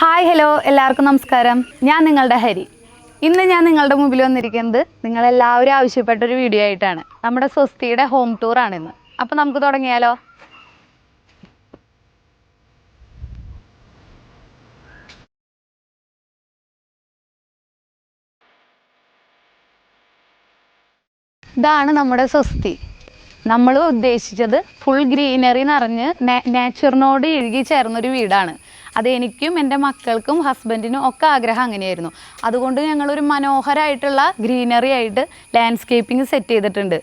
Hi hello എല്ലാവർക്കും നമസ്കാരം. ഞാൻ നിങ്ങളുടെ ഹരി. ഇന്ന് ഞാൻ നിങ്ങളുടെ മുമ്പിൽ വന്നിരിക്കുന്നത് നിങ്ങളെല്ലാവരും ആവശ്യപ്പെട്ട ഒരു വീഡിയോ ആയിട്ടാണ്. നമ്മുടെ സ്വസ്തിയുടെ ഹോം ടൂർ ആണിന്ന്. അപ്പോൾ നമുക്ക് തുടങ്ങിയാലോ? ഇതാണ് നമ്മുടെ സ്വസ്തി. നമ്മൾ ഉദ്ദേശിച്ചത് ഫുൾ ഗ്രീനറി നിറഞ്ഞ് നാച്ചുറിനോട് ഇഴുകി ചേർന്നൊരു വീടാണ്. അത് എനിക്കും എന്റെ മക്കൾക്കും ഹസ്ബൻഡിനും ഒക്കെ ആഗ്രഹം അങ്ങനെയായിരുന്നു. അതുകൊണ്ട് ഞങ്ങളൊരു മനോഹരമായിട്ടുള്ള ഗ്രീനറി ആയിട്ട് ലാൻഡ്സ്കേപ്പിംഗ് സെറ്റ് ചെയ്തിട്ടുണ്ട്.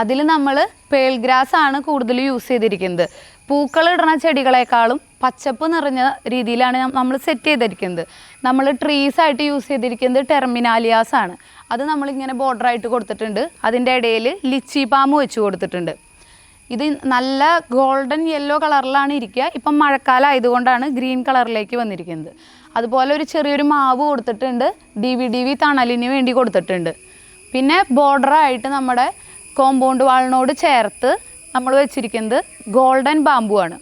അതിൽ നമ്മൾ പേൾ ഗ്രാസ് ആണ് കൂടുതൽ യൂസ് ചെയ്തിരിക്കുന്നത്. പൂക്കൾ ഇടുന്ന ചെടികളെക്കാളും പച്ചപ്പ് നിറഞ്ഞ രീതിയിലാണ് നമ്മൾ സെറ്റ് ചെയ്തിരിക്കുന്നത്. നമ്മൾ ട്രീസ് ആയിട്ട് യൂസ് ചെയ്തിരിക്കുന്നത് ടെർമിനാലിയാസ് ആണ്. അത് നമ്മളിങ്ങനെ ബോർഡർ ആയിട്ട് കൊടുത്തിട്ടുണ്ട്. അതിന്റെ ഇടയിൽ ലിച്ചി പാമ്പ് വെച്ച് കൊടുത്തിട്ടുണ്ട്. ഇത് നല്ല ഗോൾഡൻ യെല്ലോ കളറിലാണ് ഇരിക്കുക. ഇപ്പം മഴക്കാലം ആയതുകൊണ്ടാണ് ഗ്രീൻ കളറിലേക്ക് വന്നിരിക്കുന്നത്. അതുപോലെ ഒരു ചെറിയൊരു മാവ് കൊടുത്തിട്ടുണ്ട്. ഡി വി ഡി വി തണലിന് വേണ്ടി കൊടുത്തിട്ടുണ്ട്. പിന്നെ ബോർഡറായിട്ട് നമ്മുടെ കോമ്പൗണ്ട് വാളിനോട് ചേർത്ത് നമ്മൾ വെച്ചിരിക്കുന്നത് ഗോൾഡൻ ബാമ്പു ആണ്.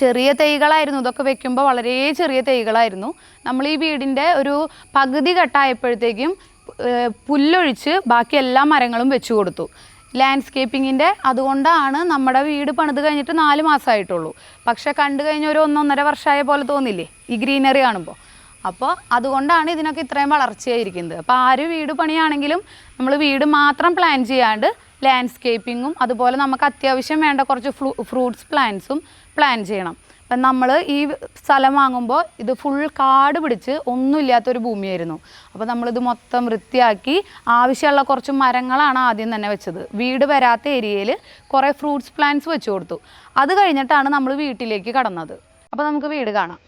ചെറിയ തൈകളായിരുന്നു. ഇതൊക്കെ വെക്കുമ്പോൾ വളരെ ചെറിയ തൈകളായിരുന്നു. നമ്മൾ ഈ വീടിന്റെ ഒരു പകുതി ഘട്ടമായപ്പോഴത്തേക്കും പുല്ലൊഴിച്ച് ബാക്കി എല്ലാ മരങ്ങളും വെച്ചു കൊടുത്തു. ലാൻഡ്സ്കേപ്പിങ്ങിന്റെ അതുകൊണ്ടാണ് നമ്മുടെ വീട് പണിത് കഴിഞ്ഞിട്ട് നാല് മാസമായിട്ടുള്ളൂ പക്ഷേ കണ്ടു കഴിഞ്ഞ ഒരു ഒന്നൊന്നര വർഷമായ പോലെ തോന്നില്ലേ? ഈ ഗ്രീനറി കാണുമ്പോൾ അപ്പോൾ അതുകൊണ്ടാണ് ഇതിനൊക്കെ ഇത്രയും വളർച്ചയായിരിക്കുന്നത്. അപ്പോൾ ആര് വീട് പണിയാണെങ്കിലും നമ്മൾ വീട് മാത്രം പ്ലാൻ ചെയ്യാണ്ട് ലാൻഡ്സ്കേപ്പിങ്ങും അതുപോലെ നമുക്ക് അത്യാവശ്യം വേണ്ട കുറച്ച് ഫ്രൂ ഫ്രൂട്ട്സ് പ്ലാന്റ്സും പ്ലാൻ ചെയ്യണം. നമ്മൾ ഈ സ്ഥലം വാങ്ങുമ്പോൾ ഇത് ഫുൾ കാട് പിടിച്ച് ഒന്നുമില്ലാത്തൊരു ഭൂമിയായിരുന്നു. അപ്പോൾ നമ്മളിത് മൊത്തം വൃത്തിയാക്കി ആവശ്യമുള്ള കുറച്ച് മരങ്ങളാണ് ആദ്യം തന്നെ വെച്ചത്. വീട് വരാത്ത ഏരിയയിൽ കുറേ ഫ്രൂട്ട്സ് പ്ലാന്റ്സ് വെച്ചു കൊടുത്തു. അത് കഴിഞ്ഞിട്ടാണ് നമ്മൾ വീട്ടിലേക്ക് കടന്നത്. അപ്പോൾ നമുക്ക് വീട് കാണാം.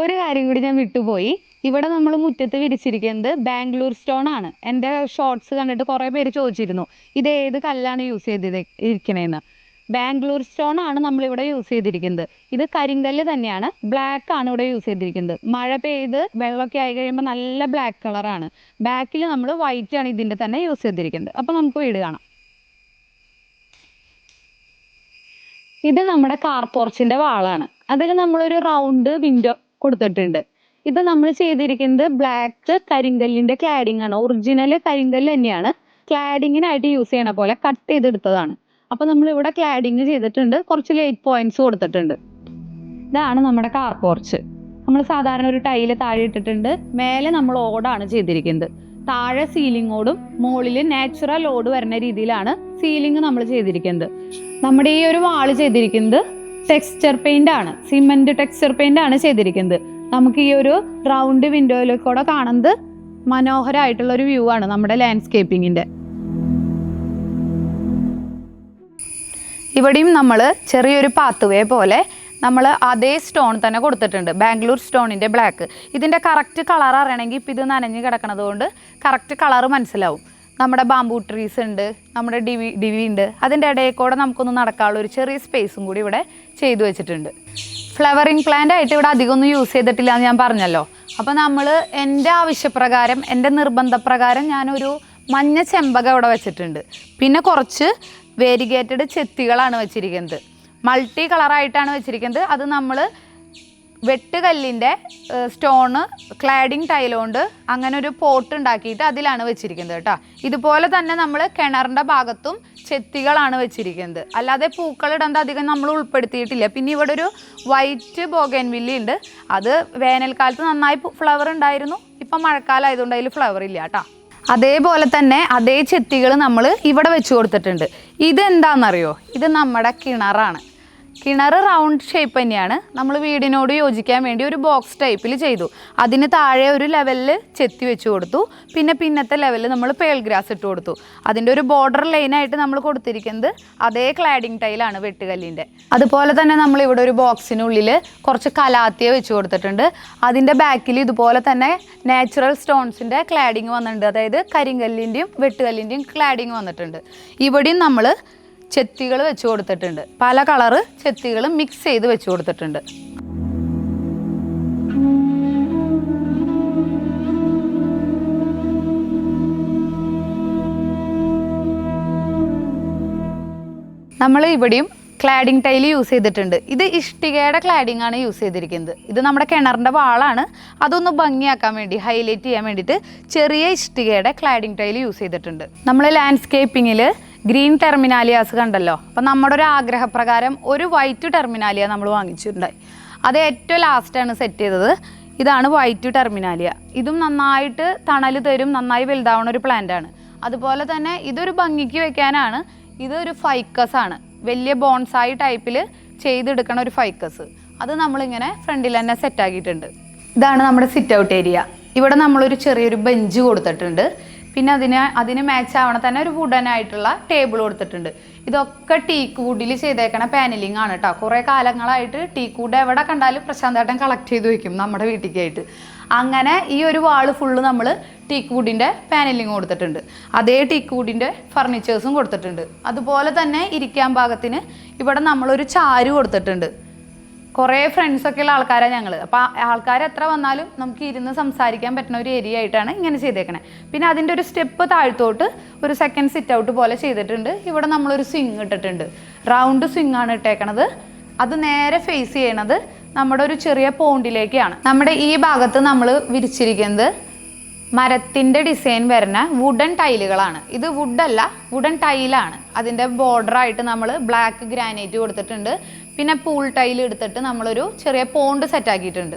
ഒരു കാര്യം കൂടി ഞാൻ വിട്ടുപോയി. ഇവിടെ നമ്മൾ മുറ്റത്ത് വിരിച്ചിരിക്കുന്നത് ബാംഗ്ലൂർ സ്റ്റോൺ ആണ്. എന്റെ ഷോർട്സ് കണ്ടിട്ട് കുറേ പേര് ചോദിച്ചിരുന്നു ഇത് ഏത് കല്ലാണ് യൂസ് ചെയ്ത് ഇരിക്കണേന്ന്? ബാംഗ്ലൂർ സ്റ്റോൺ ആണ് നമ്മളിവിടെ യൂസ് ചെയ്തിരിക്കുന്നത്. ഇത് കരിങ്കല്ല് തന്നെയാണ്. ബ്ലാക്ക് ആണ് ഇവിടെ യൂസ് ചെയ്തിരിക്കുന്നത്. മഴ പെയ്ത് വെള്ളമൊക്കെ ആയി കഴിയുമ്പോൾ നല്ല ബ്ലാക്ക് കളറാണ് ബാക്കിൽ നമ്മൾ വൈറ്റ് ആണ് ഇതിന്റെ തന്നെ യൂസ് ചെയ്തിരിക്കുന്നത്. അപ്പോൾ നമുക്ക് വീട് കാണാം. ഇത് നമ്മുടെ കാർ പോർച്ചിന്റെ വാളാണ്. അതിൽ നമ്മളൊരു റൗണ്ട് വിൻഡോ കൊടുത്തിട്ടുണ്ട്. ഇത് നമ്മൾ ചെയ്തിരിക്കുന്നത് ബ്ലാക്ക് കരിങ്കല്ലിന്റെ ക്ലാഡിംഗ് ആണ്. ഒറിജിനൽ കരിങ്കല്ല് തന്നെയാണ്. ക്ലാഡിങ്ങിനായിട്ട് യൂസ് ചെയ്യണ പോലെ കട്ട് ചെയ്തെടുത്തതാണ്. അപ്പൊ നമ്മൾ ഇവിടെ ക്ലാഡിങ് ചെയ്തിട്ടുണ്ട്. കുറച്ച് ലൈറ്റ് പോയിന്റ്സ് കൊടുത്തിട്ടുണ്ട്. ഇതാണ് നമ്മുടെ കാർ പോർച്ച് നമ്മൾ സാധാരണ ഒരു ടൈൽ താഴെ ഇട്ടിട്ടുണ്ട്. മേലെ നമ്മൾ ഓടാണ് ചെയ്തിരിക്കുന്നത്. താഴെ സീലിംഗ് ഓടും മുകളിൽ നാച്ചുറൽ ഓട് വരുന്ന രീതിയിലാണ് സീലിംഗ് നമ്മൾ ചെയ്തിരിക്കുന്നത്. നമ്മുടെ ഈ ഒരു വാൾ ചെയ്തിരിക്കുന്നത് ടെക്സ്ചർ പെയിന്റ് ആണ് സിമെന്റ് ടെക്സ്ചർ പെയിന്റ് ആണ് ചെയ്തിരിക്കുന്നത്. നമുക്ക് ഈ ഒരു റൗണ്ട് വിൻഡോയിൽ കൂടെ കാണുന്നത് മനോഹരമായിട്ടുള്ള ഒരു വ്യൂ ആണ് നമ്മുടെ ലാൻഡ്സ്കേപ്പിങ്ങിന്റെ ഇവിടെയും നമ്മൾ ചെറിയൊരു പാത്തുവേ പോലെ നമ്മൾ അതേ സ്റ്റോൺ തന്നെ കൊടുത്തിട്ടുണ്ട് ബാംഗ്ലൂർ സ്റ്റോണിന്റെ ബ്ലാക്ക് ഇതിന്റെ കറക്റ്റ് കളർ അറിയണമെങ്കിൽ ഇപ്പം ഇത് നനഞ്ഞ് കിടക്കണത് കൊണ്ട് കറക്റ്റ് കളർ മനസ്സിലാവും. നമ്മുടെ ബാംബൂ ട്രീസ് ഉണ്ട് നമ്മുടെ ഡിവി ഡിവി ഉണ്ട്. അതിന്റെ ഇടയിൽ കൂടെ നമുക്കൊന്ന് നടക്കാനുള്ള ഒരു ചെറിയ സ്പേസും കൂടി ഇവിടെ ചെയ്തു വെച്ചിട്ടുണ്ട്. ഫ്ലവറിങ് പ്ലാന്റ് ആയിട്ട് ഇവിടെ അധികം ഒന്നും യൂസ് ചെയ്തിട്ടില്ല എന്ന് ഞാൻ പറഞ്ഞല്ലോ. അപ്പോൾ നമ്മൾ എന്റെ ആവശ്യപ്രകാരം എന്റെ നിർബന്ധപ്രകാരം ഞാനൊരു മഞ്ഞ ചെമ്പക ഇവിടെ വെച്ചിട്ടുണ്ട്. പിന്നെ കുറച്ച് വേരിഗേറ്റഡ് ചെത്തികളാണ് വെച്ചിരിക്കുന്നത്. മൾട്ടി കളറായിട്ടാണ് വെച്ചിരിക്കുന്നത്. അത് നമ്മൾ വെട്ടുകല്ലിന്റെ സ്റ്റോണ് ക്ലാഡിങ് ടൈലുകൊണ്ട് അങ്ങനെ ഒരു പോട്ട് ഉണ്ടാക്കിയിട്ട് അതിലാണ് വെച്ചിരിക്കുന്നത് കേട്ടോ. ഇതുപോലെ തന്നെ നമ്മൾ കിണറിന്റെ ഭാഗത്തും ചെത്തികളാണ് വെച്ചിരിക്കുന്നത്. അല്ലാതെ പൂക്കളിടേണ്ട അധികം നമ്മൾ ഉൾപ്പെടുത്തിയിട്ടില്ല. പിന്നെ ഇവിടെ ഒരു വൈറ്റ് ബോഗൻവില്ലി ഉണ്ട്. അത് വേനൽക്കാലത്ത് നന്നായി ഫ്ലവർ ഉണ്ടായിരുന്നു. ഇപ്പം മഴക്കാലം ആയതുകൊണ്ട് അതിൽ ഫ്ലവർ ഇല്ല കേട്ടോ. അതേപോലെ തന്നെ അതേ ചെത്തികൾ നമ്മൾ ഇവിടെ വെച്ച് കൊടുത്തിട്ടുണ്ട്. ഇതെന്താണെന്നറിയോ? ഇത് നമ്മുടെ കിണറാണ്. കിണർ റൗണ്ട് ഷേപ്പ് തന്നെയാണ്. നമ്മൾ വീടിനോട് യോജിക്കാൻ വേണ്ടി ഒരു ബോക്സ് ടൈപ്പിൽ ചെയ്തു. അതിന് താഴെ ഒരു ലെവലിൽ ചെത്തി വെച്ച് കൊടുത്തു. പിന്നെ പിന്നത്തെ ലെവലിൽ നമ്മൾ പേൾ ഗ്രാസ് ഇട്ട് കൊടുത്തു. അതിന്റെ ഒരു ബോർഡർ ലൈനായിട്ട് നമ്മൾ കൊടുത്തിരിക്കുന്നത് അതേ ക്ലാഡിങ് ടൈലാണ് വെട്ടുകല്ലിന്റെ. അതുപോലെ തന്നെ നമ്മൾ ഇവിടെ ഒരു ബോക്സിനുള്ളിൽ കുറച്ച് കലാത്തിയ വെച്ച് കൊടുത്തിട്ടുണ്ട്. അതിന്റെ ബാക്കിൽ ഇതുപോലെ തന്നെ നാച്ചുറൽ സ്റ്റോൺസിന്റെ ക്ലാഡിങ് വന്നിട്ടുണ്ട്. അതായത് കരിങ്കല്ലിന്റെയും വെട്ടുകല്ലിന്റെയും ക്ലാഡിങ് വന്നിട്ടുണ്ട്. ഇവിടെയും നമ്മൾ ചെത്തികൾ വെച്ച് കൊടുത്തിട്ടുണ്ട്. പല കളറ് ചെത്തികൾ മിക്സ് ചെയ്ത് വെച്ച് കൊടുത്തിട്ടുണ്ട്. നമ്മൾ ഇവിടെയും ക്ലാഡിംഗ് ടൈൽ യൂസ് ചെയ്തിട്ടുണ്ട്. ഇത് ഇഷ്ടികയുടെ ക്ലാഡിംഗ് ആണ് യൂസ് ചെയ്തിരിക്കുന്നത്. ഇത് നമ്മുടെ കിണറിന്റെ വാളാണ്. അതൊന്ന് ഭംഗിയാക്കാൻ വേണ്ടി ഹൈലൈറ്റ് ചെയ്യാൻ വേണ്ടിയിട്ട് ചെറിയ ഇഷ്ടികയുടെ ക്ലാഡിംഗ് ടൈൽ യൂസ് ചെയ്തിട്ടുണ്ട്. നമ്മൾ ലാൻഡ്സ്കേപ്പിങ്ങിൽ ഗ്രീൻ ടെർമിനാലിയാസ് കണ്ടല്ലോ. അപ്പം നമ്മുടെ ഒരു ആഗ്രഹപ്രകാരം ഒരു വൈറ്റ് ടെർമിനാലിയ നമ്മൾ വാങ്ങിച്ചിട്ടുണ്ടായി. അത് ഏറ്റവും ലാസ്റ്റാണ് സെറ്റ് ചെയ്തത്. ഇതാണ് വൈറ്റ് ടെർമിനാലിയ. ഇതും നന്നായിട്ട് തണൽ തരും നന്നായി വലുതാവുന്ന ഒരു പ്ലാന്റ് ആണ്. അതുപോലെ തന്നെ ഇതൊരു ഭംഗിക്ക് വെക്കാനാണ് ഇതൊരു ഫൈക്കസ് ആണ്. വലിയ ബോൺസായി ടൈപ്പിൽ ചെയ്തെടുക്കണ ഒരു ഫൈക്കസ് അത് നമ്മളിങ്ങനെ ഫ്രണ്ടിൽ തന്നെ സെറ്റ് ആക്കിയിട്ടുണ്ട്. ഇതാണ് നമ്മുടെ സിറ്റ് ഔട്ട് ഏരിയ ഇവിടെ നമ്മളൊരു ചെറിയൊരു ബെഞ്ച് കൊടുത്തിട്ടുണ്ട്. പിന്നെ അതിന് അതിന് മാച്ച് ആവണ തന്നെ ഒരു വുഡൻ ആയിട്ടുള്ള ടേബിൾ കൊടുത്തിട്ടുണ്ട്. ഇതൊക്കെ ടീക്ക് വുഡിൽ ചെയ്തേക്കണ പാനലിംഗ് ആണ് കേട്ടോ കുറേ കാലങ്ങളായിട്ട് ടീക്ക് വുഡ് എവിടെ കണ്ടാലും പ്രശാന്തേട്ടൻ കളക്ട് ചെയ്ത് വയ്ക്കും നമ്മുടെ വീട്ടിലേക്കായിട്ട്. അങ്ങനെ ഈ ഒരു വാൾ ഫുള്ള് നമ്മൾ ടീക്ക് വുഡിന്റെ പാനലിംഗ് കൊടുത്തിട്ടുണ്ട്. അതേ ടീക്ക് വുഡിന്റെ ഫർണിച്ചേഴ്സും കൊടുത്തിട്ടുണ്ട്. അതുപോലെ തന്നെ ഇരിക്കാൻ പാകത്തിന് ഇവിടെ നമ്മളൊരു ചാരു കൊടുത്തിട്ടുണ്ട്. കുറേ ഫ്രണ്ട്സൊക്കെ ഉള്ള ആൾക്കാരാണ് ഞങ്ങൾ അപ്പോൾ ആൾക്കാർ എത്ര വന്നാലും നമുക്ക് ഇരുന്ന് സംസാരിക്കാൻ പറ്റുന്ന ഒരു ഏരിയ ആയിട്ടാണ് ഇങ്ങനെ ചെയ്തേക്കണേ. പിന്നെ അതിന്റെ ഒരു സ്റ്റെപ്പ് താഴ്ത്തോട്ട് ഒരു സെക്കൻഡ് സിറ്റ് ഔട്ട് പോലെ ചെയ്തിട്ടുണ്ട്. ഇവിടെ നമ്മളൊരു സ്വിങ് ഇട്ടിട്ടുണ്ട്. റൗണ്ട് സ്വിങ് ആണ് ഇട്ടേക്കണത്. അത് നേരെ ഫേസ് ചെയ്യണത് നമ്മുടെ ഒരു ചെറിയ പോണ്ടിലേക്കാണ് നമ്മുടെ ഈ ഭാഗത്ത് നമ്മൾ വിരിച്ചിരിക്കുന്നത് മരത്തിന്റെ ഡിസൈൻ വരുന്ന വുഡൻ ടൈലുകളാണ് ഇത് വുഡല്ല വുഡൻ ടൈലാണ് അതിന്റെ ബോർഡറായിട്ട് നമ്മൾ ബ്ലാക്ക് ഗ്രാനൈറ്റ് കൊടുത്തിട്ടുണ്ട്. പിന്നെ പൂൾ ടൈൽ എടുത്തിട്ട് നമ്മളൊരു ചെറിയ പോണ്ട് സെറ്റ് ആക്കിയിട്ടുണ്ട്.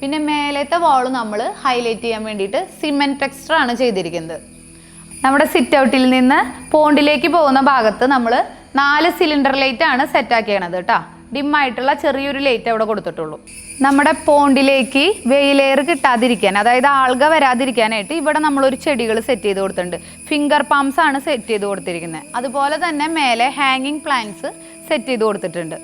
പിന്നെ മേലത്തെ വാൾ നമ്മൾ ഹൈലൈറ്റ് ചെയ്യാൻ വേണ്ടിയിട്ട് സിമെന്റ് ടെക്സ്റ്റർ ആണ് ചെയ്തിരിക്കുന്നത്. നമ്മുടെ സിറ്റ് ഔട്ടിൽ നിന്ന് പോണ്ടിലേക്ക് പോകുന്ന ഭാഗത്ത് നമ്മൾ നാല് സിലിണ്ടർ ലൈറ്റ് ആണ് സെറ്റ് ആക്കിയണത് കേട്ടോ ഡിമ്മായിട്ടുള്ള ചെറിയൊരു ലൈറ്റ് അവിടെ കൊടുത്തിട്ടുള്ളൂ. നമ്മുടെ പോണ്ടിലേക്ക് വെയിലേറ് കിട്ടാതിരിക്കാൻ അതായത് ആൾക വരാതിരിക്കാനായിട്ട് ഇവിടെ നമ്മളൊരു ചെടികൾ സെറ്റ് ചെയ്ത് കൊടുത്തിട്ടുണ്ട്. ഫിംഗർ പാംസ് ആണ് സെറ്റ് ചെയ്ത് കൊടുത്തിരിക്കുന്നത്. അതുപോലെ തന്നെ മേലെ ഹാങ്ങിങ് പ്ലാന്റ്സ് സെറ്റ് ചെയ്ത് കൊടുത്തിട്ടുണ്ട്.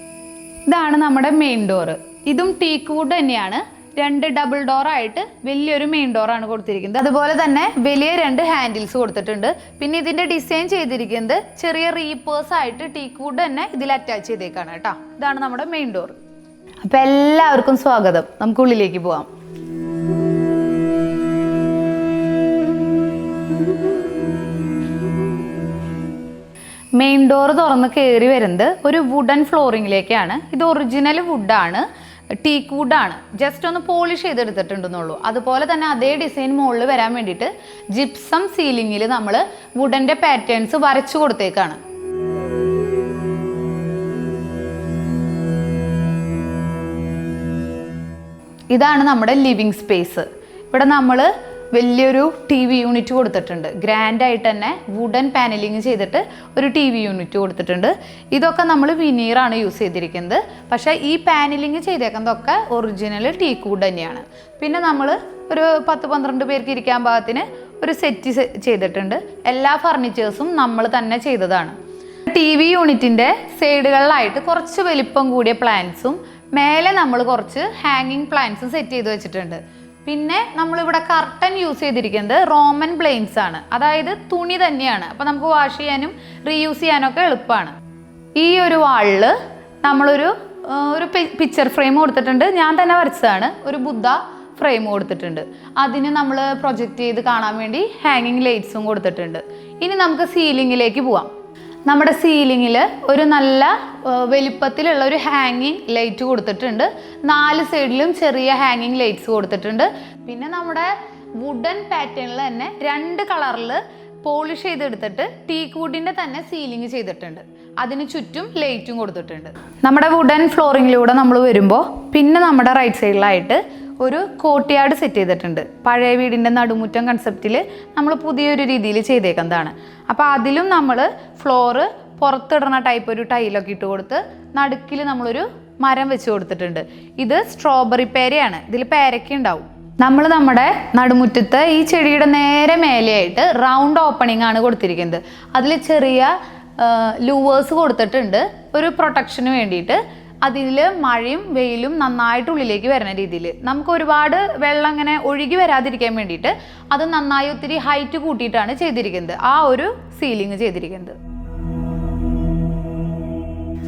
ഇതാണ് നമ്മുടെ മെയിൻ ഡോറ് ഇതും ടീക്ക് വുഡ് തന്നെയാണ്. രണ്ട് ഡബിൾ ഡോർ ആയിട്ട് വലിയൊരു മെയിൻ ഡോറാണ് കൊടുത്തിരിക്കുന്നത്. അതുപോലെ തന്നെ വലിയ രണ്ട് ഹാൻഡിൽസ് കൊടുത്തിട്ടുണ്ട്. പിന്നെ ഇതിന്റെ ഡിസൈൻ ചെയ്തിരിക്കുന്നത് ചെറിയ റീപ്പേഴ്സ് ആയിട്ട് ടീക്ക് വുഡ് തന്നെ ഇതിൽ അറ്റാച്ച് ചെയ്തേക്കാണ് കേട്ടോ. ഇതാണ് നമ്മുടെ മെയിൻ ഡോർ അപ്പൊ എല്ലാവർക്കും സ്വാഗതം. നമുക്ക് ഉള്ളിലേക്ക് പോവാം. മെയിൻ ഡോർ തുറന്ന് കയറി വരുന്നത് ഒരു വുഡൻ ഫ്ലോറിങ്ങിലേക്കാണ് ഇത് ഒറിജിനൽ വുഡാണ് ടീക്ക് വുഡാണ് ജസ്റ്റ് ഒന്ന് പോളിഷ് ചെയ്തെടുത്തിട്ടുണ്ടെന്നുള്ളൂ. അതുപോലെ തന്നെ അതേ ഡിസൈൻ മുകളിൽ വരാൻ വേണ്ടിയിട്ട് ജിപ്സം സീലിങ്ങിൽ നമ്മൾ വുഡന്റെ പാറ്റേൺസ് വരച്ചു കൊടുത്തേക്കാണ്. ഇതാണ് നമ്മുടെ ലിവിങ് സ്പേസ് ഇവിടെ നമ്മൾ വലിയൊരു ടി വി യൂണിറ്റ് കൊടുത്തിട്ടുണ്ട്. ഗ്രാൻഡ് ആയിട്ട് തന്നെ വുഡൻ പാനലിങ് ചെയ്തിട്ട് ഒരു ടി വി യൂണിറ്റ് കൊടുത്തിട്ടുണ്ട്. ഇതൊക്കെ നമ്മൾ വിനീറാണ് യൂസ് ചെയ്തിരിക്കുന്നത്. പക്ഷേ ഈ പാനലിങ് ചെയ്തേക്കുന്നതൊക്കെ ഒറിജിനൽ ടീക്ക് കൂഡ് തന്നെയാണ്. പിന്നെ നമ്മൾ ഒരു പത്ത് പന്ത്രണ്ട് പേർക്ക് ഇരിക്കാൻ പാകത്തിന് ഒരു സെറ്റ് ചെയ്തിട്ടുണ്ട്. എല്ലാ ഫർണിച്ചേഴ്സും നമ്മൾ തന്നെ ചെയ്തതാണ്. ടി വി യൂണിറ്റിന്റെ സൈഡുകളിലായിട്ട് കുറച്ച് വലിപ്പം കൂടിയ പ്ലാന്റ്സും മേലെ നമ്മൾ കുറച്ച് ഹാങ്ങിങ് പ്ലാന്റ്സും സെറ്റ് ചെയ്ത് വെച്ചിട്ടുണ്ട്. പിന്നെ നമ്മളിവിടെ കർട്ടൻ യൂസ് ചെയ്തിരിക്കുന്നത് റോമൻ ബ്ലെയിൻസ് ആണ്. അതായത് തുണി തന്നെയാണ്. അപ്പോൾ നമുക്ക് വാഷ് ചെയ്യാനും റീയൂസ് ചെയ്യാനൊക്കെ എളുപ്പമാണ്. ഈ ഒരു വാളിൽ നമ്മളൊരു ഒരു പിക്ചർ ഫ്രെയിം കൊടുത്തിട്ടുണ്ട്. ഞാൻ തന്നെ വരച്ചതാണ്. ഒരു ബുദ്ധ ഫ്രെയിം കൊടുത്തിട്ടുണ്ട്. അതിന് നമ്മൾ പ്രൊജക്റ്റ് ചെയ്ത് കാണാൻ വേണ്ടി ഹാങ്ങിങ് ലൈറ്റ്സും കൊടുത്തിട്ടുണ്ട്. ഇനി നമുക്ക് സീലിങ്ങിലേക്ക് പോവാം. നമ്മുടെ സീലിങ്ങിൽ ഒരു നല്ല വലിപ്പത്തിലുള്ള ഒരു ഹാങ്ങിങ് ലൈറ്റ് കൊടുത്തിട്ടുണ്ട്. നാല് സൈഡിലും ചെറിയ ഹാങ്ങിങ് ലൈറ്റ്സ് കൊടുത്തിട്ടുണ്ട്. പിന്നെ നമ്മുടെ വുഡൻ പാറ്റേണിൽ തന്നെ രണ്ട് കളറിൽ പോളിഷ് ചെയ്തെടുത്തിട്ട് ടീക്ക് വുഡിന്റെ തന്നെ സീലിംഗ് ചെയ്തിട്ടുണ്ട്. അതിന് ചുറ്റും ലൈറ്റും കൊടുത്തിട്ടുണ്ട്. നമ്മുടെ വുഡൻ ഫ്ലോറിങ്ങിലൂടെ നമ്മൾ വരുമ്പോൾ പിന്നെ നമ്മുടെ റൈറ്റ് സൈഡിലായിട്ട് ഒരു കോട്ടിയാട് സെറ്റ് ചെയ്തിട്ടുണ്ട്. പഴയ വീടിന്റെ നടുമുറ്റം കൺസെപ്റ്റിൽ നമ്മൾ പുതിയൊരു രീതിയിൽ ചെയ്തേക്കുന്നതാണ്. അപ്പോൾ അതിലും നമ്മൾ ഫ്ലോറ് പുറത്തിടണ ടൈപ്പ് ഒരു ടൈലൊക്കെ ഇട്ട് കൊടുത്ത് നടുക്കിൽ നമ്മളൊരു മരം വെച്ച് കൊടുത്തിട്ടുണ്ട്. ഇത് സ്ട്രോബെറി പേരയാണ്. ഇതിൽ പേരയ്ക്ക ഉണ്ടാവും. നമ്മൾ നമ്മുടെ നടുമുറ്റത്ത് ഈ ചെടിയുടെ നേരെ മേലെയായിട്ട് റൗണ്ട് ഓപ്പണിംഗ് ആണ് കൊടുത്തിരിക്കുന്നത്. അതിൽ ചെറിയ ലൂവേഴ്സ് കൊടുത്തിട്ടുണ്ട്. ഒരു പ്രൊട്ടക്ഷന് വേണ്ടിയിട്ട് അതിൽ മഴയും വെയിലും നന്നായിട്ട് ഉള്ളിലേക്ക് വരുന്ന രീതിയിൽ നമുക്ക് ഒരുപാട് വെള്ളം അങ്ങനെ ഒഴുകി വരാതിരിക്കാൻ വേണ്ടിയിട്ട് അത് നന്നായി ഒത്തിരി ഹൈറ്റ് കൂട്ടിയിട്ടാണ് ചെയ്തിരിക്കുന്നത്. ആ ഒരു സീലിംഗ് ചെയ്തിരിക്കുന്നത്.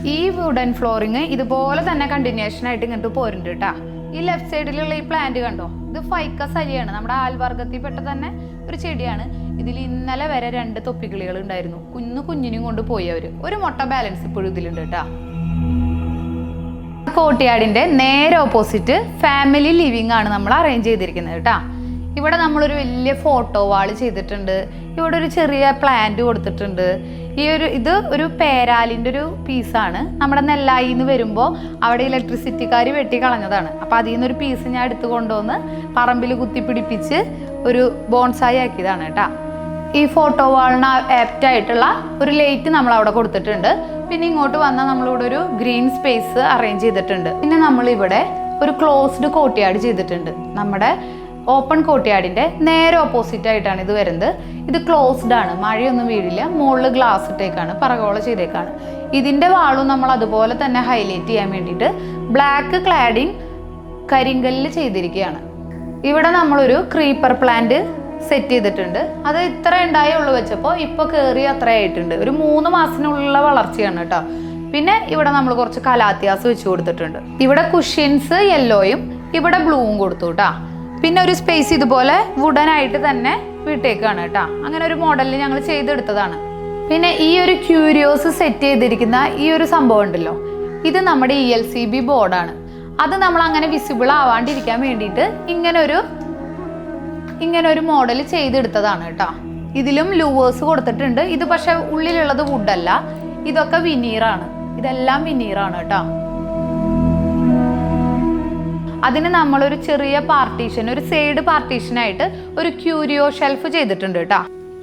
ഈ വുഡൻ ഫ്ലോറിങ് ഇതുപോലെ തന്നെ കണ്ടിന്യൂഷൻ ആയിട്ട് ഇങ്ങോട്ട് പോരുന്നുണ്ട് കേട്ടാ. ഈ ലെഫ്റ്റ് സൈഡിലുള്ള ഈ പ്ലാന്റ് കണ്ടോ? ഇത് ഫൈക്കസ് അരിയാണ്. നമ്മുടെ ആൽവർഗത്തിൽ പെട്ട തന്നെ ഒരു ചെടിയാണ്. ഇതിൽ ഇന്നലെ വരെ രണ്ട് തൊപ്പിക്കിളികൾ ഉണ്ടായിരുന്നു. കുഞ്ഞു കുഞ്ഞിനും കൊണ്ട് പോയി അവർ. ഒരു മുട്ട ബാലൻസ് ഇപ്പോഴും ഇതിലുണ്ട് കേട്ടാ. കോട്ടിയാടിന്റെ നേരെ ഓപ്പോസിറ്റ് ഫാമിലി ലിവിംഗ് ആണ് നമ്മൾ അറേഞ്ച് ചെയ്തിരിക്കുന്നത് കേട്ടാ. ഇവിടെ നമ്മളൊരു വലിയ ഫോട്ടോ വാൾ ചെയ്തിട്ടുണ്ട്. ഇവിടെ ഒരു ചെറിയ പ്ലാന്റ് കൊടുത്തിട്ടുണ്ട്. ഈ ഒരു ഇത് ഒരു പേരാലിന്റെ ഒരു പീസാണ് നമ്മുടെ നെല്ലായി നിന്ന് വരുമ്പോൾ അവിടെ ഇലക്ട്രിസിറ്റിക്കാർ വെട്ടി കളഞ്ഞതാണ് അപ്പോൾ അതിൽ നിന്നൊരു പീസ് ഞാൻ എടുത്തു കൊണ്ടുവന്ന് പറമ്പിൽ കുത്തിപ്പിടിപ്പിച്ച് ഒരു ബോൺസായി ആക്കിയതാണ് കേട്ടാ. ഈ ഫോട്ടോ വാളിന് ആപ്റ്റ് ആയിട്ടുള്ള ഒരു ലൈറ്റ് നമ്മൾ അവിടെ കൊടുത്തിട്ടുണ്ട്. പിന്നെ ഇങ്ങോട്ട് വന്നാൽ നമ്മളിവിടെ ഒരു ഗ്രീൻ സ്പേസ് അറേഞ്ച് ചെയ്തിട്ടുണ്ട്. പിന്നെ നമ്മളിവിടെ ഒരു ക്ലോസ്ഡ് കോട്ടിയാട് ചെയ്തിട്ടുണ്ട്. നമ്മുടെ ഓപ്പൺ കോട്ടിയാടിന്റെ നേരെ ഓപ്പോസിറ്റ് ആയിട്ടാണ് ഇത് വരുന്നത്. ഇത് ക്ലോസ്ഡ് ആണ്. മഴയൊന്നും വീഴില്ല. മുകളിൽ ഗ്ലാസ് ഇട്ടേക്കാണ്. പറകോള ചെയ്തേക്കാണ്. ഇതിന്റെ വാളും നമ്മൾ അതുപോലെ തന്നെ ഹൈലൈറ്റ് ചെയ്യാൻ വേണ്ടിയിട്ട് ബ്ലാക്ക് ക്ലാഡിങ് കരിങ്കല്ലിൽ ചെയ്തിരിക്കുകയാണ്. ഇവിടെ നമ്മളൊരു ക്രീപ്പർ പ്ലാന്റ് സെറ്റ് ചെയ്തിട്ടുണ്ട്. അത് ഇത്ര ഉണ്ടായേ ഉള്ളു വെച്ചപ്പോൾ ഇപ്പോൾ കയറി അത്ര ആയിട്ടുണ്ട്. ഒരു മൂന്ന് മാസത്തിനുള്ള വളർച്ചയാണ് കേട്ടോ പിന്നെ ഇവിടെ നമ്മൾ കുറച്ച് കലാത്യാസ് വെച്ച് കൊടുത്തിട്ടുണ്ട്. ഇവിടെ കുഷ്യൻസ് യെല്ലോയും ഇവിടെ ബ്ലൂവും കൊടുത്തു കേട്ടോ പിന്നെ ഒരു സ്പേസ് ഇതുപോലെ വുഡൻ ആയിട്ട് തന്നെ വിട്ടേക്കാണ് കേട്ടോ അങ്ങനെ ഒരു മോഡലിൽ ഞങ്ങൾ ചെയ്തെടുത്തതാണ്. പിന്നെ ഈ ഒരു ക്യൂരിയോസ് സെറ്റ് ചെയ്തിരിക്കുന്ന ഈ ഒരു സംഭവം ഉണ്ടല്ലോ. ഇത് നമ്മുടെ ഇ എൽ സി ബി ബോർഡാണ് അത് നമ്മൾ അങ്ങനെ വിസിബിൾ ആവാണ്ടിരിക്കാൻ വേണ്ടിയിട്ട് ഇങ്ങനെ ഒരു ഇങ്ങനെ ഒരു മോഡൽ ചെയ്തെടുത്തതാണ് കേട്ടോ. ഇതിലും ലൂവേഴ്സ് കൊടുത്തിട്ടുണ്ട്. ഇത് പക്ഷെ ഉള്ളിലുള്ളത് വുഡല്ല ഇതൊക്കെ വിനീറാണ് ഇതെല്ലാം വിനീറാണ് കേട്ടോ. അതിന് നമ്മളൊരു ചെറിയ പാർട്ടീഷൻ ഒരു സൈഡ് പാർട്ടീഷനായിട്ട് ഒരു ക്യൂരിയോ ഷെൽഫ് ചെയ്തിട്ടുണ്ട് കേട്ടോ.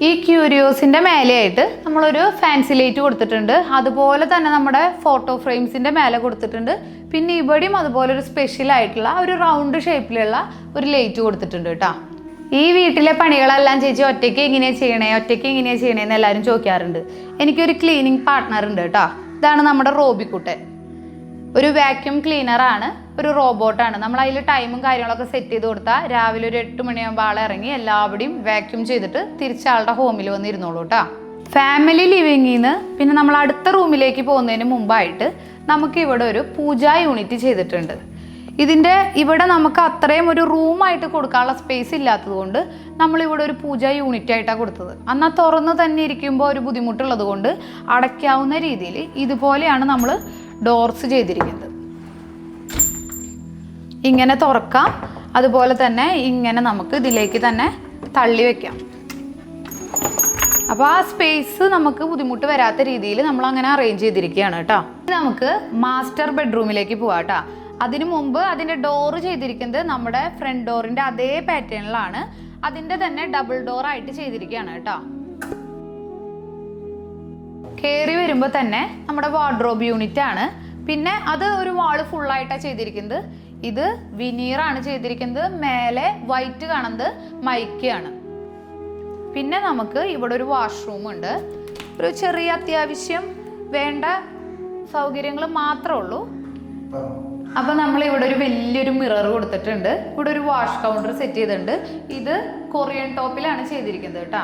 ഈ ക്യൂരിയോസിന്റെ മേലെയായിട്ട് നമ്മളൊരു ഫാൻസി ലൈറ്റ് കൊടുത്തിട്ടുണ്ട്. അതുപോലെ തന്നെ നമ്മുടെ ഫോട്ടോ ഫ്രെയിംസിന്റെ മേലെ കൊടുത്തിട്ടുണ്ട്. പിന്നെ ഇവിടെയും അതുപോലെ ഒരു സ്പെഷ്യൽ ആയിട്ടുള്ള ഒരു റൗണ്ട് ഷേപ്പിലുള്ള ഒരു ലൈറ്റ് കൊടുത്തിട്ടുണ്ട് കേട്ടോ. ഈ വീട്ടിലെ പണികളെല്ലാം ചേച്ചി ഒറ്റയ്ക്ക് എങ്ങനെയാണ് ചെയ്യണേ? ഒറ്റയ്ക്ക് എങ്ങനെയാണ് ചെയ്യണേ എന്ന് എല്ലാവരും ചോദിക്കാറുണ്ട്. എനിക്കൊരു ക്ലീനിങ് പാർട്ട്ണർ ഉണ്ട് കേട്ടോ. ഇതാണ് നമ്മുടെ റോബിക്കുട്ടൻ. ഒരു വാക്യൂം ക്ലീനറാണ് ഒരു റോബോട്ടാണ് നമ്മൾ അതിൽ ടൈമും കാര്യങ്ങളൊക്കെ സെറ്റ് ചെയ്ത് കൊടുത്താൽ രാവിലെ ഒരു എട്ട് മണിയാകുമ്പോൾ ആളെ ഇറങ്ങി എല്ലാവിടെയും വാക്യൂം ചെയ്തിട്ട് തിരിച്ച് ആളുടെ ഹോമിൽ വന്നിരുന്നോളൂ കേട്ടോ ഫാമിലി ലിവിങ്ങിൽ നിന്ന് പിന്നെ നമ്മൾ അടുത്ത റൂമിലേക്ക് പോകുന്നതിന് മുമ്പായിട്ട് നമുക്ക് ഇവിടെ ഒരു പൂജാ യൂണിറ്റ് ചെയ്തിട്ടുണ്ട്. ഇതിന്റെ ഇവിടെ നമുക്ക് അത്രയും ഒരു റൂമായിട്ട് കൊടുക്കാനുള്ള സ്പേസ് ഇല്ലാത്തതുകൊണ്ട് നമ്മളിവിടെ ഒരു പൂജ യൂണിറ്റ് ആയിട്ടാണ് കൊടുത്തത്. എന്നാൽ തുറന്ന് തന്നെ ഇരിക്കുമ്പോൾ ഒരു ബുദ്ധിമുട്ടുള്ളത് കൊണ്ട് അടയ്ക്കാവുന്ന രീതിയിൽ ഇതുപോലെയാണ് നമ്മൾ ഡോർസ് ചെയ്തിരിക്കുന്നത്. ഇങ്ങനെ തുറക്കാം. അതുപോലെ തന്നെ ഇങ്ങനെ നമുക്ക് ഇതിലേക്ക് തന്നെ തള്ളി വെക്കാം. അപ്പോൾ ആ സ്പേസ് നമുക്ക് ബുദ്ധിമുട്ട് വരാത്ത രീതിയിൽ നമ്മൾ അങ്ങനെ അറേഞ്ച് ചെയ്തിരിക്കുകയാണ് കേട്ടോ. നമുക്ക് മാസ്റ്റർ ബെഡ്റൂമിലേക്ക് പോവാം കേട്ടോ. അതിനു മുമ്പ് അതിന്റെ ഡോറ് ചെയ്തിരിക്കുന്നത് നമ്മുടെ ഫ്രണ്ട് ഡോറിന്റെ അതേ പാറ്റേണിലാണ് അതിന്റെ തന്നെ ഡബിൾ ഡോർ ആയിട്ട് ചെയ്തിരിക്കുകയാണ് കേട്ടോ. കയറി വരുമ്പോൾ തന്നെ നമ്മുടെ വാർഡ്രോബ് യൂണിറ്റ് ആണ്. പിന്നെ അത് ഒരു വാൾ ഫുള്ളായിട്ടാണ് ചെയ്തിരിക്കുന്നത്. ഇത് വിനീറാണ് ചെയ്തിരിക്കുന്നത്. മേലെ വൈറ്റ് കാണുന്നത് മൈക്കയാണ് പിന്നെ നമുക്ക് ഇവിടെ ഒരു വാഷ്റൂം ഉണ്ട്. ഒരു ചെറിയ അത്യാവശ്യം വേണ്ട സൗകര്യങ്ങൾ മാത്രമേ ഉള്ളൂ. അപ്പൊ നമ്മൾ ഇവിടെ ഒരു വലിയൊരു മിറർ കൊടുത്തിട്ടുണ്ട്. ഇവിടെ ഒരു വാഷ് കൗണ്ടർ സെറ്റ് ചെയ്തിട്ടുണ്ട്. ഇത് കൊറിയൻ ടോപ്പിലാണ് ചെയ്തിരിക്കുന്നത് കേട്ടോ.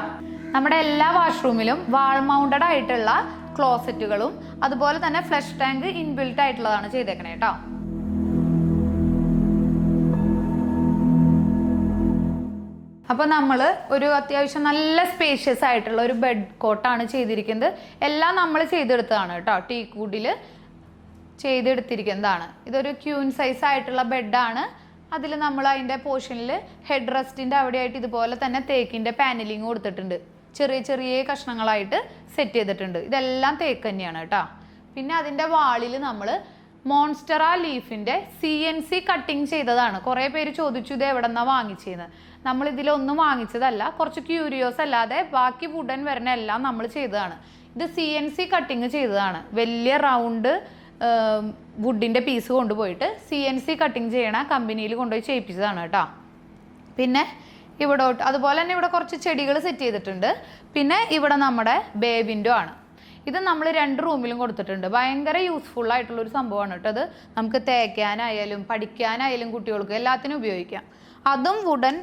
നമ്മുടെ എല്ലാ വാഷ്റൂമിലും വാൾ മൗണ്ടഡ് ആയിട്ടുള്ള ക്ലോസറ്റുകളും അതുപോലെ തന്നെ ഫ്ലഷ് ടാങ്ക് ഇൻബിൽട്ട് ആയിട്ടുള്ളതാണ് ചെയ്തേക്കണേ കേട്ടോ. അപ്പോൾ നമ്മൾ ഒരു അത്യാവശ്യം നല്ല സ്പേഷ്യസ് ആയിട്ടുള്ള ഒരു ബെഡ് കോട്ടാണ് ചെയ്തിരിക്കുന്നത്. എല്ലാം നമ്മൾ ചെയ്തെടുത്തതാണ് കേട്ടോ. ടീ കൂഡിൽ ചെയ്തെടുത്തിരിക്കുന്നതാണ്. ഇതൊരു ക്യൂൻ സൈസ് ആയിട്ടുള്ള ബെഡാണ് അതിൽ നമ്മൾ അതിന്റെ പോർഷനിൽ ഹെഡ് റെസ്റ്റിന്റെ അവിടെയായിട്ട് ഇതുപോലെ തന്നെ തേക്കിന്റെ പാനലിങ് കൊടുത്തിട്ടുണ്ട്. ചെറിയ ചെറിയ കഷ്ണങ്ങളായിട്ട് സെറ്റ് ചെയ്തിട്ടുണ്ട്. ഇതെല്ലാം തേക്ക് തന്നെയാണ് കേട്ടോ. പിന്നെ അതിന്റെ വാളിൽ നമ്മൾ മോൺസ്റ്ററ ലീഫിന്റെ സി എൻ സി കട്ടിങ് ചെയ്തതാണ്. കുറേ പേര് ചോദിച്ചു ഇത് എവിടെ നിന്നാണ് വാങ്ങിച്ചതെന്ന് നമ്മൾ ഇതിലൊന്നും വാങ്ങിച്ചതല്ല. കുറച്ച് ക്യൂരിയോസ് അല്ലാതെ ബാക്കി വുഡൻ വരുന്ന എല്ലാം നമ്മൾ ചെയ്തതാണ്. ഇത് സി എൻ സി കട്ടിങ് ചെയ്തതാണ്. വലിയ റൗണ്ട് വുഡിന്റെ പീസ് കൊണ്ടുപോയിട്ട് സി എൻ സി കട്ടിങ് ചെയ്യണ കമ്പനിയിൽ കൊണ്ടുപോയി ചെയ്യിപ്പിച്ചതാണ് കേട്ടോ. പിന്നെ ഇവിടോട്ട് അതുപോലെ തന്നെ ഇവിടെ കുറച്ച് ചെടികൾ സെറ്റ് ചെയ്തിട്ടുണ്ട്. പിന്നെ ഇവിടെ നമ്മുടെ ബേ വിൻഡോ ആണ്. ഇത് നമ്മൾ രണ്ട് റൂമിലും കൊടുത്തിട്ടുണ്ട്. ഭയങ്കര യൂസ്ഫുൾ ആയിട്ടുള്ള ഒരു സംഭവമാണ് കേട്ടോ അത് നമുക്ക് തേക്കാനായാലും പഠിക്കാനായാലും കുട്ടികൾക്ക് എല്ലാത്തിനും ഉപയോഗിക്കാം. അതും വുഡൻ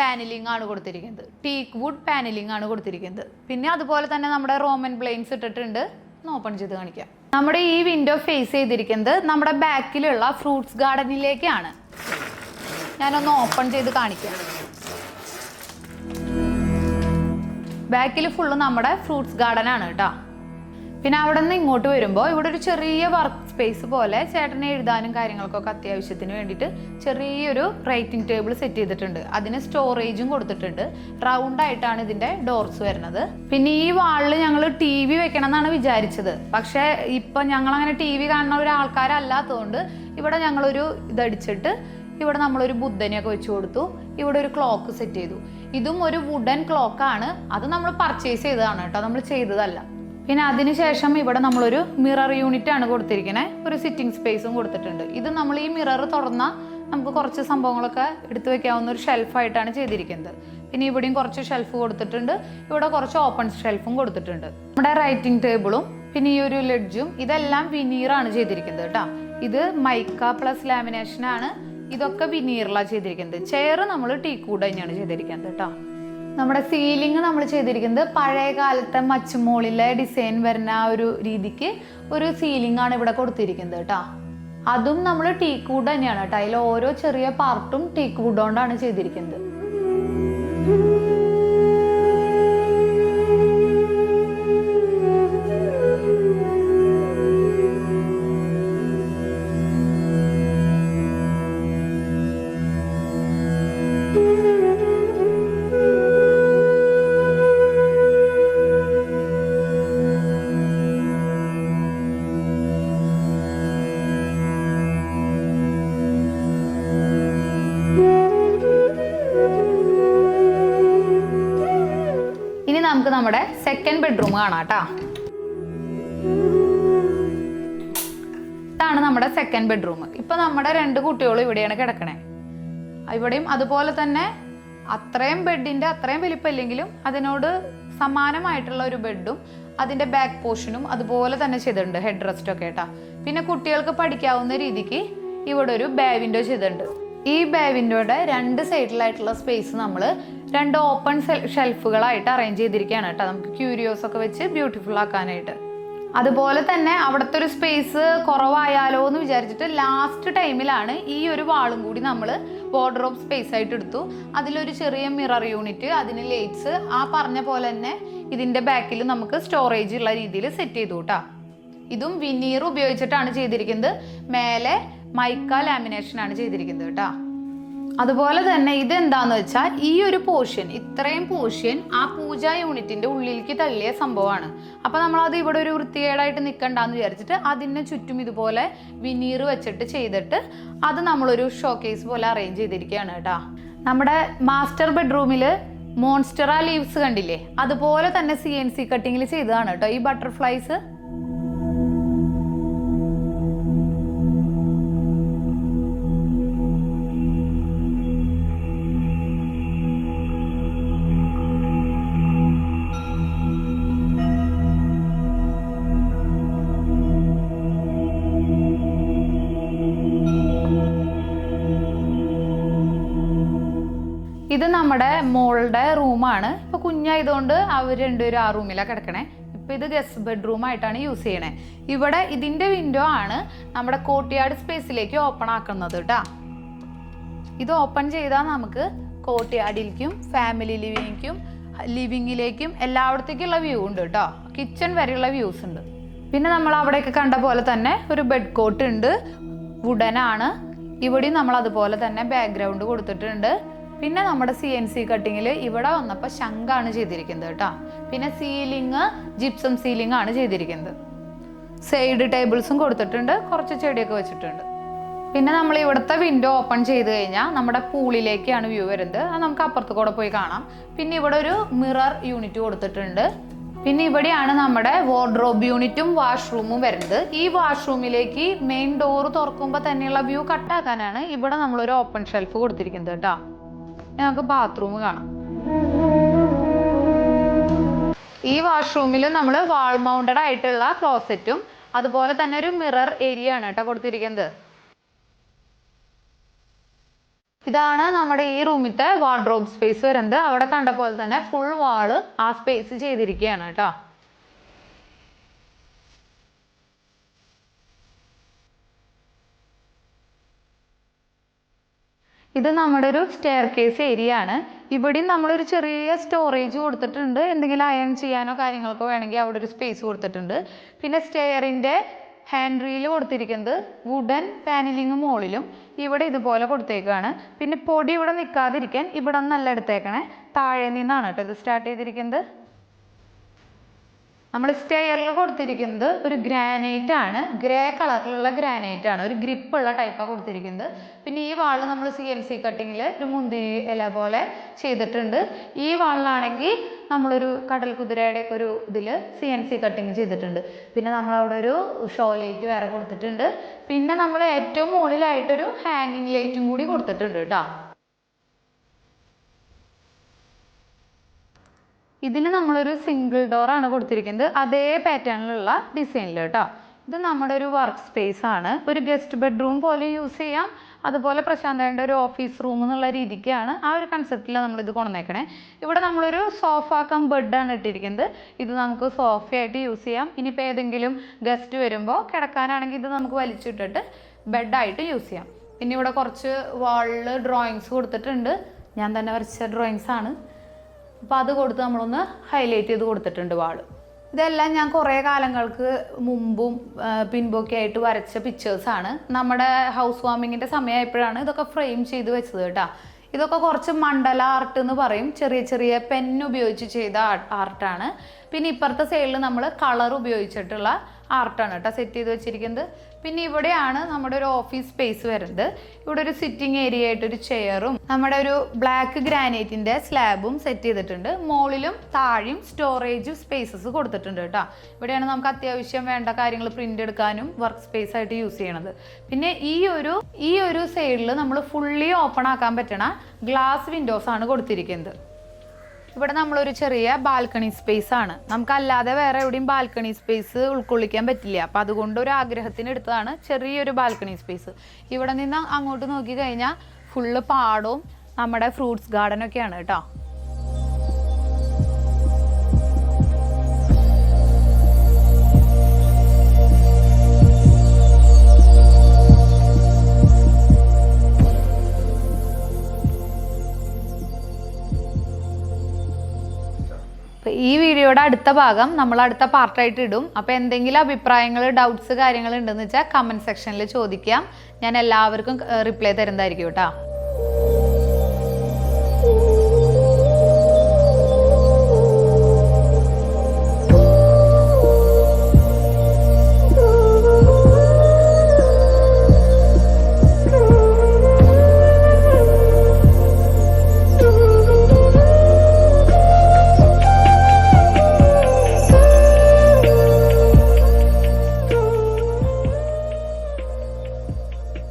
പാനലിംഗ് ആണ് കൊടുത്തിരിക്കുന്നത്. ടീക്ക് വുഡ് പാനലിംഗ് ആണ് കൊടുത്തിരിക്കുന്നത്. പിന്നെ അതുപോലെ തന്നെ നമ്മുടെ റോമൻ ബ്ലെയിൻസ് ഇട്ടിട്ടുണ്ട്. ഓപ്പൺ ചെയ്ത് കാണിക്കാം. നമ്മുടെ ഈ വിൻഡോ ഫേസ് ചെയ്തിരിക്കുന്നത് നമ്മുടെ ബാക്കിലുള്ള ഫ്രൂട്ട്സ് ഗാർഡനിലേക്കാണ് ഞാനൊന്ന് ഓപ്പൺ ചെയ്ത് കാണിക്കാം. ബാക്കിൽ ഫുള്ള് നമ്മുടെ ഫ്രൂട്ട്സ് ഗാർഡൻ ആണ് കേട്ടോ. പിന്നെ അവിടെ നിന്ന് ഇങ്ങോട്ട് വരുമ്പോൾ ഇവിടെ ഒരു ചെറിയ വർക്ക് സ്പേസ് പോലെ ചേട്ടനെ എഴുതാനും കാര്യങ്ങൾക്കൊക്കെ അത്യാവശ്യത്തിന് വേണ്ടിയിട്ട് ചെറിയൊരു റൈറ്റിംഗ് ടേബിൾ സെറ്റ് ചെയ്തിട്ടുണ്ട്. അതിന് സ്റ്റോറേജും കൊടുത്തിട്ടുണ്ട്. റൗണ്ട് ആയിട്ടാണ് ഇതിന്റെ ഡോർസ് വരുന്നത്. പിന്നെ ഈ വാളിൽ ഞങ്ങൾ ടി വി വെക്കണം എന്നാണ് വിചാരിച്ചത്. പക്ഷേ ഇപ്പൊ ഞങ്ങൾ അങ്ങനെ ടി വി കാണുന്ന ഒരു ആൾക്കാരല്ലാത്തതുകൊണ്ട് ഇവിടെ ഞങ്ങളൊരു ഇതടിച്ചിട്ട് ഇവിടെ നമ്മളൊരു ബുദ്ധനെയൊക്കെ വെച്ച് കൊടുത്തു. ഇവിടെ ഒരു ക്ലോക്ക് സെറ്റ് ചെയ്തു. ഇതും ഒരു വുഡൻ ക്ലോക്കാണ് അത് നമ്മൾ പർച്ചേസ് ചെയ്തതാണ് കേട്ടോ. നമ്മൾ ചെയ്തതല്ല. പിന്നെ അതിനുശേഷം ഇവിടെ നമ്മളൊരു മിറർ യൂണിറ്റ് ആണ് കൊടുത്തിരിക്കുന്നത് ഒരു സിറ്റിംഗ് സ്പേസും കൊടുത്തിട്ടുണ്ട്. ഇത് നമ്മൾ ഈ മിറർ തുറന്നാൽ നമുക്ക് കുറച്ച് സംഭവങ്ങളൊക്കെ എടുത്തു വെക്കാവുന്ന ഒരു ഷെൽഫായിട്ടാണ് ചെയ്തിരിക്കുന്നത്. പിന്നെ ഇവിടെയും കുറച്ച് ഷെൽഫ് കൊടുത്തിട്ടുണ്ട്. ഇവിടെ കുറച്ച് ഓപ്പൺ ഷെൽഫും കൊടുത്തിട്ടുണ്ട്. നമ്മുടെ റൈറ്റിംഗ് ടേബിളും പിന്നെ ഈ ഒരു ലെഡ്ജും ഇതെല്ലാം വിനീറാണ് ചെയ്തിരിക്കുന്നത് കേട്ടോ. ഇത് മൈക്ക പ്ലസ് ലാമിനേഷൻ ആണ്. ഇതൊക്കെ വിനീറിലാണ് ചെയ്തിരിക്കുന്നത്. ചെയർ നമ്മൾ ടീക്കൂഡ് തന്നെയാണ് ചെയ്തിരിക്കുന്നത് കേട്ടോ. നമ്മുടെ സീലിംഗ് നമ്മൾ ചെയ്തിരിക്കുന്നത് പഴയ കാലത്തെ മച്ചുമോളിലെ ഡിസൈൻ വരുന്ന ആ ഒരു രീതിക്ക് ഒരു സീലിംഗ് ആണ് ഇവിടെ കൊടുത്തിരിക്കുന്നത് കേട്ടോ. അതും നമ്മൾ ടീക്ക് വുഡ് തന്നെയാണ് കേട്ടോ. അതിൽ ഓരോ ചെറിയ പാർട്ടും ടീക്ക് വുഡ് കൊണ്ടാണ് ചെയ്തിരിക്കുന്നത്. നമ്മുടെ സെക്കൻഡ് ബെഡ്റൂം കാണാം കേട്ടോ ഇതാണ് നമ്മുടെ സെക്കൻഡ് ബെഡ്റൂം ഇപ്പൊ നമ്മുടെ രണ്ട് കുട്ടികളും ഇവിടെയാണ് കിടക്കണേ. ഇവിടെയും അതുപോലെ തന്നെ അത്രയും ബെഡിന്റെ അത്രയും വലിപ്പമില്ലെങ്കിലും അതിനോട് സമാനമായിട്ടുള്ള ഒരു ബെഡും അതിന്റെ ബാക്ക് പോർഷനും അതുപോലെ തന്നെ ചെയ്തിട്ടുണ്ട് ഹെഡ് റെസ്റ്റ് ഒക്കെ കേട്ടാ പിന്നെ കുട്ടികൾക്ക് പഠിക്കാവുന്ന രീതിക്ക് ഇവിടെ ഒരു ബേ വിൻഡോ ചെയ്തിട്ടുണ്ട്. ഈ ബേ വിൻഡോയുടെ രണ്ട് സൈഡിലായിട്ടുള്ള സ്പേസ് നമ്മൾ രണ്ട് ഓപ്പൺ ഷെൽഫുകളായിട്ട് അറേഞ്ച് ചെയ്തിരിക്കുകയാണ് കേട്ടോ. നമുക്ക് ക്യൂരിയോസ് ഒക്കെ വെച്ച് ബ്യൂട്ടിഫുൾ ആക്കാനായിട്ട്. അതുപോലെ തന്നെ അവിടുത്തെ ഒരു സ്പേസ് കുറവായാലോ എന്ന് വിചാരിച്ചിട്ട് ലാസ്റ്റ് ടൈമിലാണ് ഈ ഒരു വാളും കൂടി നമ്മൾ വാർഡ്രോബ് സ്പേസ് ആയിട്ട് എടുത്തു. അതിലൊരു ചെറിയ മിറർ യൂണിറ്റ് അതിന് ലൈറ്റ്സ് ആ പറഞ്ഞ പോലെ തന്നെ ഇതിന്റെ ബാക്കിൽ നമുക്ക് സ്റ്റോറേജ് ഉള്ള രീതിയിൽ സെറ്റ് ചെയ്തു കേട്ടോ. ഇതും വിനീർ ഉപയോഗിച്ചിട്ടാണ് ചെയ്തിരിക്കുന്നത്. മേലെ മൈക്ക ലാമിനേഷൻ ആണ് ചെയ്തിരിക്കുന്നത് കേട്ടോ. അതുപോലെ തന്നെ ഇത് എന്താന്ന് വെച്ചാൽ ഈ ഒരു പോർഷൻ ഇത്രയും പോർഷൻ ആ പൂജ യൂണിറ്റിന്റെ ഉള്ളിലേക്ക് തള്ളിയ സംഭവമാണ്. അപ്പൊ നമ്മൾ അത് ഇവിടെ ഒരു വൃത്തികേടായിട്ട് നിൽക്കണ്ടെന്ന് വിചാരിച്ചിട്ട് അതിന് ചുറ്റും ഇതുപോലെ വിനീർ വെച്ചിട്ട് ചെയ്തിട്ട് അത് നമ്മളൊരു ഷോക്കേസ് പോലെ അറേഞ്ച് ചെയ്തിരിക്കുകയാണ് കേട്ടോ. നമ്മുടെ മാസ്റ്റർ ബെഡ്റൂമിൽ മോൺസ്റ്ററ ലീവ്സ് കണ്ടില്ലേ? അതുപോലെ തന്നെ സി എൻ സി കട്ടിങ്ങിൽ ചെയ്തതാണ് കേട്ടോ. ഈ ബട്ടർഫ്ലൈസ് റൂമാണ്. ഇപ്പൊ കുഞ്ഞായതുകൊണ്ട് അവർ രണ്ടുപേരും ആ റൂമിലാണ് കിടക്കണേ. ഇപ്പൊ ഇത് ഗസ്റ്റ് ബെഡ്റൂം ആയിട്ടാണ് യൂസ് ചെയ്യണേ. ഇവിടെ ഇതിന്റെ വിൻഡോ ആണ് നമ്മുടെ കോട്ടിയാട് സ്പേസിലേക്ക് ഓപ്പൺ ആക്കുന്നത് കേട്ടാ ഇത് ഓപ്പൺ ചെയ്താൽ നമുക്ക് കോട്ടിയാടിലേക്കും ഫാമിലി ലിവിങ്ങിലേക്കും ലിവിങ്ങിലേക്കും എല്ലായിടത്തേക്കുള്ള വ്യൂ ഉണ്ട് കേട്ടോ കിച്ചൺ വരെയുള്ള വ്യൂസ് ഉണ്ട്. പിന്നെ നമ്മൾ അവിടെയൊക്കെ കണ്ട പോലെ തന്നെ ഒരു ബെഡ് കോട്ട് ഉണ്ട്. വുഡനാണ് ഇവിടെയും നമ്മൾ അതുപോലെ തന്നെ ബാക്ക്ഗ്രൗണ്ട് കൊടുത്തിട്ടുണ്ട്. പിന്നെ നമ്മുടെ സി എൻ സി കട്ടിങ്ങിൽ ഇവിടെ വന്നപ്പോൾ ശംഖാണ് ചെയ്തിരിക്കുന്നത് കേട്ടോ. പിന്നെ സീലിംഗ് ജിപ്സം സീലിംഗ് ആണ് ചെയ്തിരിക്കുന്നത്. സൈഡ് ടേബിൾസും കൊടുത്തിട്ടുണ്ട് കുറച്ച് ചെടിയൊക്കെ വെച്ചിട്ടുണ്ട്. പിന്നെ നമ്മൾ ഇവിടുത്തെ വിൻഡോ ഓപ്പൺ ചെയ്ത് കഴിഞ്ഞാൽ നമ്മുടെ പൂളിലേക്കാണ് വ്യൂ വരുന്നത്. അത് നമുക്ക് അപ്പുറത്ത് കൂടെ പോയി കാണാം. പിന്നെ ഇവിടെ ഒരു മിറർ യൂണിറ്റ് കൊടുത്തിട്ടുണ്ട്. പിന്നെ ഇവിടെയാണ് നമ്മുടെ വാർഡ്രോബ് യൂണിറ്റും വാഷ്റൂമും വരുന്നത്. ഈ വാഷ്റൂമിലേക്ക് മെയിൻ ഡോറ് തുറക്കുമ്പോൾ തന്നെയുള്ള വ്യൂ കട്ടാക്കാനാണ് ഇവിടെ നമ്മളൊരു ഓപ്പൺ ഷെൽഫ് കൊടുത്തിരിക്കുന്നത് കേട്ടോ. നമുക്ക് ബാത്റൂം കാണാം. ഈ വാഷ്റൂമിൽ നമ്മൾ വാൾ മൗണ്ടഡ് ആയിട്ടുള്ള ക്ലോസറ്റും അതുപോലെ തന്നെ ഒരു മിറർ ഏരിയ ആണ് കേട്ടോ കൊടുത്തിരിക്കുന്നത്. ഇതാണ് നമ്മുടെ ഈ റൂമിലത്തെ വാർഡ്രോബ് സ്പേസ് വരുന്നത്. അവിടെ കണ്ട പോലെ തന്നെ ഫുൾ വാൾ ആ സ്പേസ് ചെയ്തിരിക്കുകയാണ് കേട്ടോ. ഇത് നമ്മുടെ ഒരു സ്റ്റെയർ കേസ് ഏരിയ ആണ്. ഇവിടെയും നമ്മളൊരു ചെറിയ സ്റ്റോറേജ് കൊടുത്തിട്ടുണ്ട്. എന്തെങ്കിലും അയൺ ചെയ്യാനോ കാര്യങ്ങൾക്കോ വേണമെങ്കിൽ അവിടെ ഒരു സ്പേസ് കൊടുത്തിട്ടുണ്ട്. പിന്നെ സ്റ്റെയറിന്റെ ഹാൻഡ് റീൽ കൊടുത്തിരിക്കുന്നത് വുഡൻ പാനലിങ് മുകളിലും ഇവിടെ ഇതുപോലെ കൊടുത്തേക്കാണ്. പിന്നെ പൊടി ഇവിടെ നിൽക്കാതിരിക്കാൻ ഇവിടെ നല്ല എടുത്തേക്കണേ. താഴെ നിന്നാണ് കേട്ടോ ഇത് സ്റ്റാർട്ട് ചെയ്തിരിക്കുന്നത്. നമ്മൾ സ്റ്റെയറിൽ കൊടുത്തിരിക്കുന്നത് ഒരു ഗ്രാനൈറ്റ് ആണ്. ഗ്രേ കളറിലുള്ള ഗ്രാനൈറ്റ് ആണ്. ഒരു ഗ്രിപ്പ് ഉള്ള ടൈപ്പാണ് കൊടുത്തിരിക്കുന്നത്. പിന്നെ ഈ വാൾ നമ്മൾ സി എൻ സി കട്ടിങ്ങിൽ ഒരു മുന്തിരി ഇല പോലെ ചെയ്തിട്ടുണ്ട്. ഈ വാളിലാണെങ്കിൽ നമ്മളൊരു കടൽ കുതിരയുടെ ഒക്കെ ഒരു ഇതിൽ സി എൻ സി കട്ടിങ് ചെയ്തിട്ടുണ്ട്. പിന്നെ നമ്മളവിടെ ഒരു ഷോ ലൈറ്റ് വേറെ കൊടുത്തിട്ടുണ്ട്. പിന്നെ നമ്മൾ ഏറ്റവും മുകളിലായിട്ടൊരു ഹാങ്ങിങ് ലൈറ്റും കൂടി കൊടുത്തിട്ടുണ്ട് കേട്ടോ. ഇതിൽ നമ്മളൊരു സിംഗിൾ ഡോർ ആണ് കൊടുത്തിരിക്കുന്നത്. അതേ പാറ്റേണിലുള്ള ഡിസൈനിൽ കേട്ടോ ഇത് നമ്മുടെ ഒരു വർക്ക് സ്പേസ് ആണ്. ഒരു ഗസ്റ്റ് ബെഡ്റൂം പോലെ യൂസ് ചെയ്യാം. അതുപോലെ പ്രശാന്തയുടെ ഒരു ഓഫീസ് റൂം എന്നുള്ള രീതിക്കാണ് ആ ഒരു കൺസെപ്റ്റിൽ ഇത് കൊണ്ടുവന്നേക്കണേ. ഇവിടെ നമ്മളൊരു സോഫ കം ബെഡാണ് ഇട്ടിരിക്കുന്നത്. ഇത് നമുക്ക് സോഫയായിട്ട് യൂസ് ചെയ്യാം. ഇനിയിപ്പോൾ ഏതെങ്കിലും ഗസ്റ്റ് വരുമ്പോൾ കിടക്കാനാണെങ്കിൽ ഇത് നമുക്ക് വലിച്ചിട്ടിട്ട് ബെഡായിട്ട് യൂസ് ചെയ്യാം. പിന്നെ ഇവിടെ കുറച്ച് വാളിൽ ഡ്രോയിങ്സ് കൊടുത്തിട്ടുണ്ട്. ഞാൻ തന്നെ വരച്ച ഡ്രോയിങ്സ് ആണ്. അപ്പോൾ അത് കൊടുത്ത് നമ്മളൊന്ന് ഹൈലൈറ്റ് ചെയ്ത് കൊടുത്തിട്ടുണ്ട് വാൾ ഇതെല്ലാം ഞാൻ കുറേ കാലങ്ങൾക്ക് മുമ്പും പിൻപൊക്കെ ആയിട്ട് വരച്ച പിക്ചേഴ്സാണ് നമ്മുടെ ഹൗസ് വാമിങ്ങിന്റെ സമയമായപ്പോഴാണ് ഇതൊക്കെ ഫ്രെയിം ചെയ്ത് വെച്ചത് കേട്ടോ. ഇതൊക്കെ കുറച്ച് മണ്ഡല ആർട്ട് എന്ന് പറയും. ചെറിയ ചെറിയ പെൻ ഉപയോഗിച്ച് ചെയ്ത ആർട്ടാണ് പിന്നെ ഇപ്പുറത്തെ സൈഡിൽ നമ്മൾ കളർ ഉപയോഗിച്ചിട്ടുള്ള ആർട്ടാണ് കേട്ടോ. സെറ്റ് ചെയ്ത് വെച്ചിരിക്കുന്നത്. പിന്നെ ഇവിടെയാണ് നമ്മുടെ ഒരു ഓഫീസ് സ്പേസ് വരുന്നത്. ഇവിടെ ഒരു സിറ്റിംഗ് ഏരിയ ആയിട്ട് ഒരു ചെയറും നമ്മുടെ ഒരു ബ്ലാക്ക് ഗ്രാനൈറ്റിന്റെ സ്ലാബും സെറ്റ് ചെയ്തിട്ടുണ്ട്. മോളിലും താഴെയും സ്റ്റോറേജ് സ്പേസസ് കൊടുത്തിട്ടുണ്ട് കേട്ടോ. ഇവിടെയാണ് നമുക്ക് അത്യാവശ്യം വേണ്ട കാര്യങ്ങൾ പ്രിന്റ് എടുക്കാനും വർക്ക് സ്പേസ് ആയിട്ട് യൂസ് ചെയ്യണത്. പിന്നെ ഈ ഒരു ഈ ഒരു സൈഡിൽ നമ്മൾ ഫുള്ളി ഓപ്പൺ ആക്കാൻ പറ്റണ ഗ്ലാസ് വിൻഡോസ് ആണ് കൊടുത്തിരിക്കുന്നത്. ഇവിടെ നമ്മളൊരു ചെറിയ ബാൽക്കണി സ്പേസ് ആണ്. നമുക്കല്ലാതെ വേറെ എവിടെയും ബാൽക്കണി സ്പേസ് ഉൾക്കൊള്ളിക്കാൻ പറ്റില്ല. അപ്പം അതുകൊണ്ട് ഒരു ആഗ്രഹത്തിന് എടുത്തതാണ് ചെറിയൊരു ബാൽക്കണി സ്പേസ് ഇവിടെ നിന്ന് അങ്ങോട്ട് നോക്കി കഴിഞ്ഞാൽ ഫുള്ള് പാടവും നമ്മുടെ ഫ്രൂട്ട്സ് ഗാർഡനൊക്കെയാണ് കേട്ടോ. ഈ വീഡിയോയുടെ അടുത്ത ഭാഗം നമ്മൾ അടുത്ത പാർട്ടായിട്ട് ഇടും. അപ്പോൾ എന്തെങ്കിലും അഭിപ്രായങ്ങൾ ഡൗട്ട്സ് കാര്യങ്ങൾ ഉണ്ടെന്ന് വെച്ചാൽ കമന്റ് സെക്ഷനിൽ ചോദിക്കാം. ഞാൻ എല്ലാവർക്കും റിപ്ലൈ തരുന്നതായിരിക്കും കേട്ടോ.